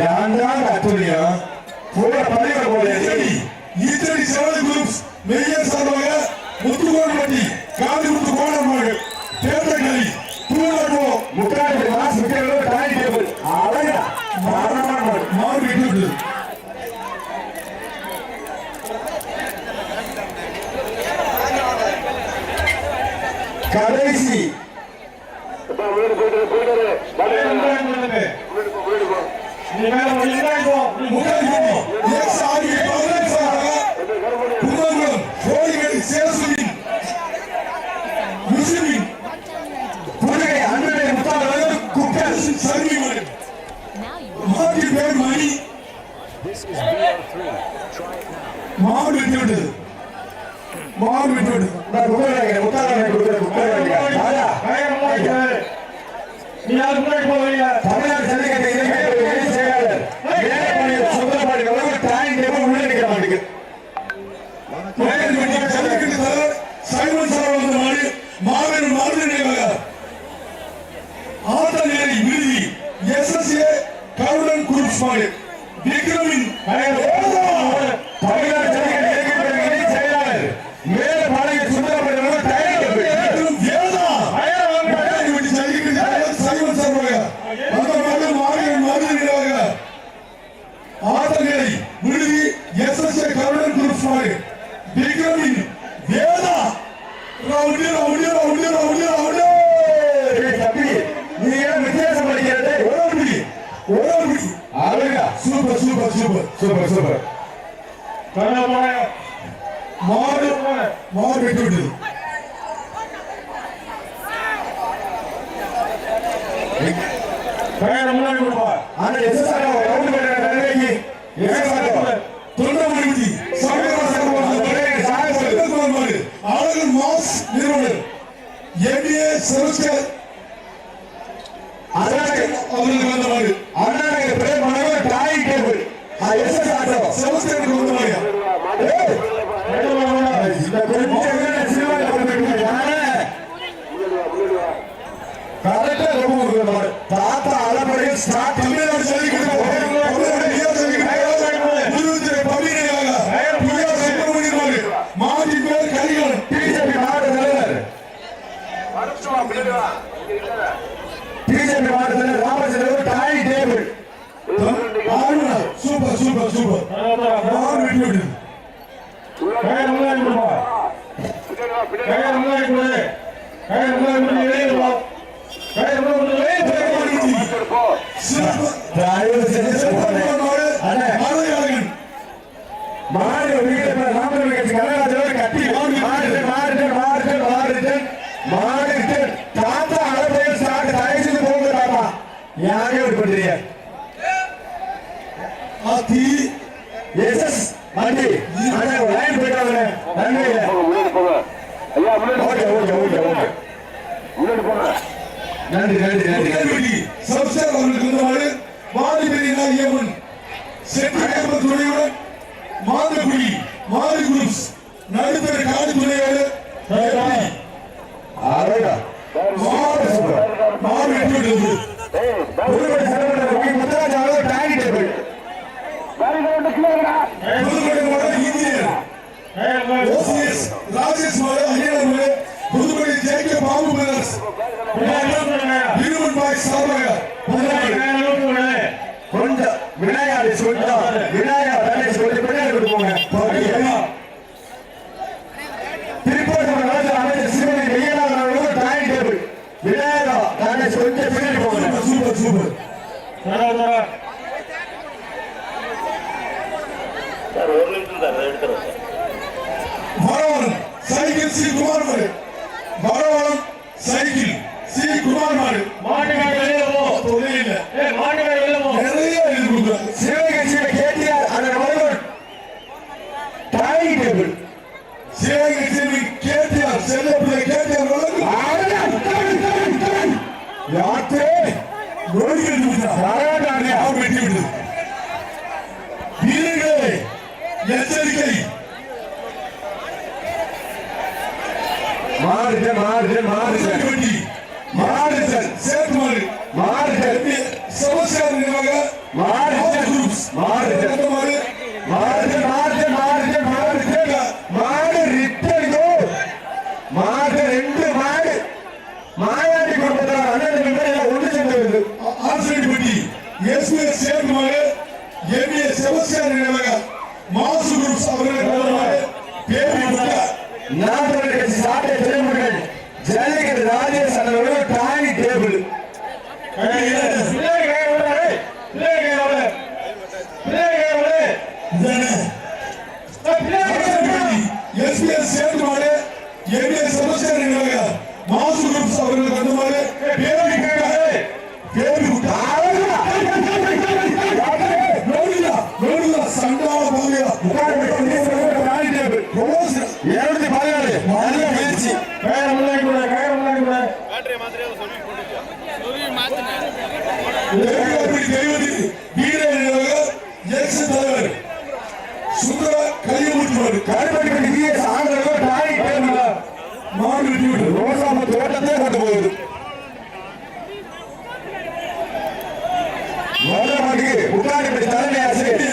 யான்தான் அத்துழியம் கூட பள்ளிக்கூட போல எதிரி இத்தனை செவல் குரூப்ஸ் மெய்யர் சார்பாக முத்துகோணப்பட்டி காந்தி முத்து கோணமார்கள் தேர்தல்களை தூணோ முக்காடி மாஸ் முக்கிய டாய் டேபிள் அழகா மரணமான மாடு. மாறு விட்டு கடைசி. போயிட்டு போயிட்டு மாடு விட்டு விட்டது மாடு விட்டு விட்டது நான் குக்கர் வைக்கிறேன் முத்தாளர்கள் குக்கர் குக்கர் வைக்கிறேன் ராஜா தமிழ்நாடு ஜல்லிக்கட்டு விக்ரமின் தமிழ்நாடு ஜல்லிக்கட்டு இளைஞர் சூப்பர் சூப்பர் சூப்பர். மாடு மாடு விட்டு விட்டது அந்த எஸ்எஸ்ஆர் ரவுண்ட் பண்ணுற நன்மைக்கு எஸ்எஸ்ஆர் தொண்டமணிபதி சங்கரவாசகர் அழகன் மாஸ் நிறுவனர் எம்பிஏ செமஸ்டர் பிஜேபி மாவட்ட ராமச்சந்திரன் டாய் டேபிள் சூப்பர் சூப்பர் சூப்பர். தயவு செஞ்சு சொல்லுங்க மாடு அண்ணே. மலையாளன் மாடு வீட்டுல ராமர் விக்கெட் கனகராஜோட கட்டி மாடு மாடு மாடு மாடு மாடு தாத்தா அளப்பையில் ஸ்டார்ட் தயவு செஞ்சு போங்க தாத்தா யாரையும் இப்படி பண்றீங்க ஆத்தி எஸ்எஸ் வண்டி அண்ணா லைன் போயிட்டாங்க நன்றி ஓகே ஓகே ஓகே ஓகே நன்றி நன்றி நன்றி நன்றி முன்னேறி சப்ஸ்டார் அவர்களுக்கு வந்த மாடு மாதி பெரிய நாயகன் செட்டியார் துணையுடன் மாதகுடி மாதி குரூப்ஸ் நடுத்தர காடு துணையோடு அழகா மாடு மாடு வெற்றி விட்டது புதுக்கோட்டை சட்டமன்ற முத்துராஜ் அவர்கள் டாங்கி டேபிள் புதுக்கோட்டை மாவட்ட இந்தியர் ஓசிஎஸ் ராஜேஷ் மாடு அணியாளர் மாடு புதுக்கோட்டை ஜேகே பாபு பிரதர்ஸ் இருமன் பாய் சார்பாக புதுக்கோட்டை கொஞ்சம் விநாயகாரை சொல்லிட்டோம் விநாயகா தன்னை சொல்லி பின்னாடி கொண்டு போங்க திருப்பூர் ராஜா அமைச்சர் சிவனி வெய்யநாதன் அவர்களும் டாங்கி டேபிள் விநாயகா தன்னை சொல்லி பின்னாடி போங்க சூப்பர் சூப்பர் வரவரம் சைக்கிள் சி குமார் மாடு வரவரம் சைக்கிள் சி. குமார் மாடு தொழில் இல்ல நிறைய எழுதி கொடுக்குறாங்க சிவகட்சியில கேட்டியார் அந்த நபர்கள் டாங்கி டேபிள். சிவகங்கை கேடிஆர் செல்லப்பிள்ளை கேடிஆர் வழங்கும் யாத்தே நோய்கள் அவர் வெட்டி விட்டது Let's win 7-1-8. ரோசாம தோட்டத்தை கொண்டு போகுது முதல் மாட்டுக்கு தலைமை ஆசிரியர்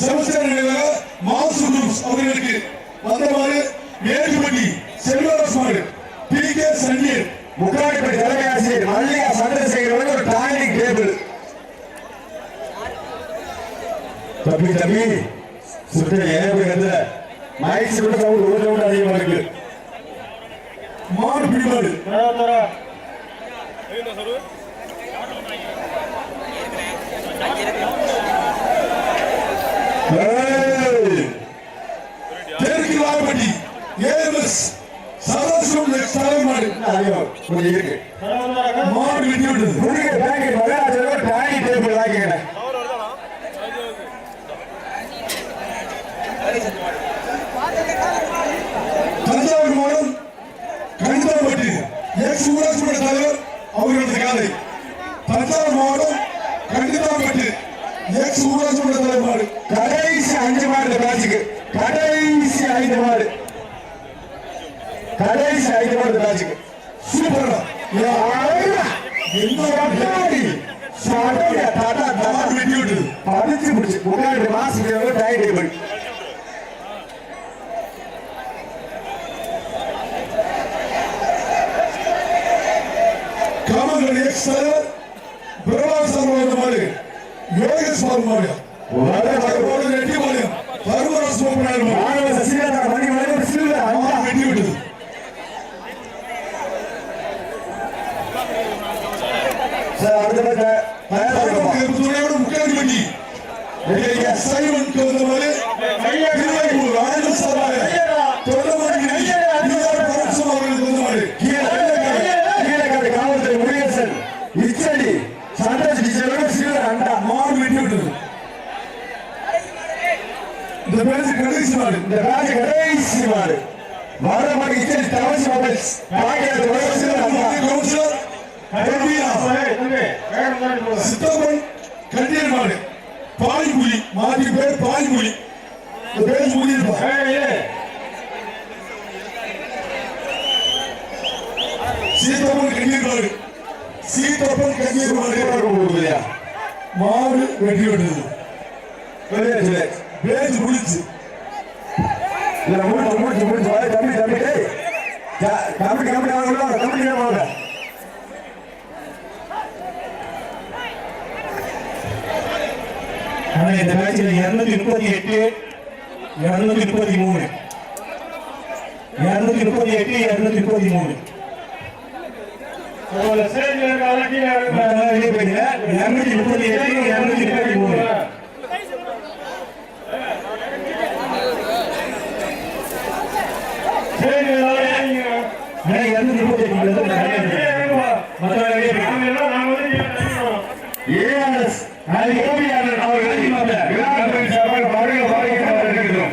செமஸ்டர் மாசு குரூப்ஸ் அவர்களுக்கு வந்தவாறு செல்வராஜ் மாடு பி கே தலைமை ஆசிரியர் மல்லிகா சந்திரசேகர் ஒரு டானிக் டேபிள் தம்பி தம்பி ஏன் கருதுல மைக் சுற்று சவுண்ட் ஒரு சவுண்ட் அதிகமா இருக்கு. மாடு பிடிமாடு. தெற்கு லாபட்டி ஏஎம்எஸ் சதாசிவம் தலைவர் மாடு அதிகம் கொஞ்சம் இருக்கு. மாடு வெட்டி விட்டது மன்ற தலைவர் அவர்களது காலை தஞ்சாவூர் மாவட்டம் எக்ஸ் ஊராட்சி மன்ற தலைவர் கடைசி அஞ்சு மாடு இந்த மேட்சுக்கு. கடைசி ஐந்து மாடு. கடைசி ஐந்து மாடு இந்த மேட்சுக்கு. சூப்பரா கண்ணாடி சடையா தடா தடா மாடு வெட்டி விட்டது பதிச்சு பிடிச்சு. முன்னாடி மாசம் டைம் டேபிள் தலைவர் பிரபாசர் வந்த மாடு யோகேஸ்வர் வெட்டி மாடு. பருமராஜ் சோப்பனார் மாடு மாணவ சசிகலா மணி மாடு அண்ணா வெட்டி விட்டது சார் அடுத்த முக்கியம் பண்ணி சைவன் வந்த அண்டா மாடு வெட்டி விட்டது. இந்த பேருக்கு கடைசி மாடு. இந்த ராஜ கடைசி மாடு. வர மாடு இச்சடி தவசி மொபைல்ஸ் பாக்கியது சில்வர் அண்டா கவுன்சிலர் சித்தப்பன் கண்டியர் மாடு. பாய்மொழி பேர் பாய்மொழி இந்த சீத்தப்பன் கண்ணீர் மாடு. சீத்தப்பன் கண்ணீர் மாடு. மாடு வெட்டி விட்டது. பேச்சு முடிச்சு முடிச்சு முடிச்சு முடிச்சு வாங்க, தம்பி தம்பி தம்பி தம்பி வாங்க தம்பி வாங்க. ஆனா இந்த மேட்ச்ல இருநூத்தி முப்பத்தி எட்டு இருநூத்தி முப்பத்தி மூணு. இருநூத்தி முப்பத்தி எட்டு இருநூத்தி முப்பத்தி மூணு. வெளியே போயிடுங்க. இருநூத்தி முப்பத்தி எட்டு இருநூத்தி முப்பத்தி மூணு ஆனா அவர்கள் விழாக்களின் சார்பாக வருக வருகிற வரவேற்கிறோம்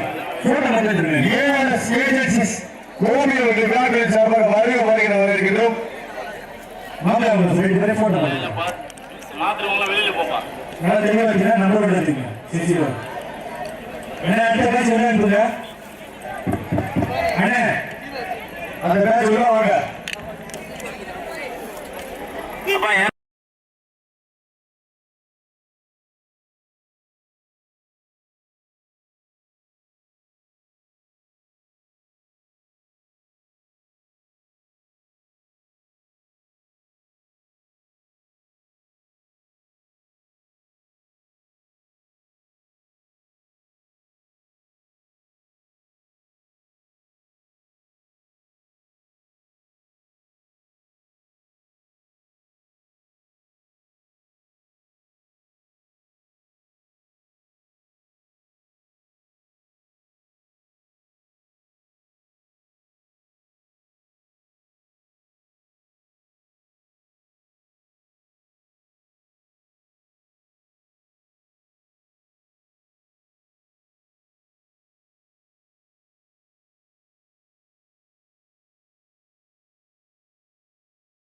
போட்டோ மட்டும் மாத்திரவங்கள வெளியில போப்பா நல்லா தெளிவா இருக்குன்னா நம்பர் எடுத்துங்க சரி சரி என்ன அடுத்த பேச்சு விளையாடுங்க அண்ணே அந்த பேர் உள்ள வாங்க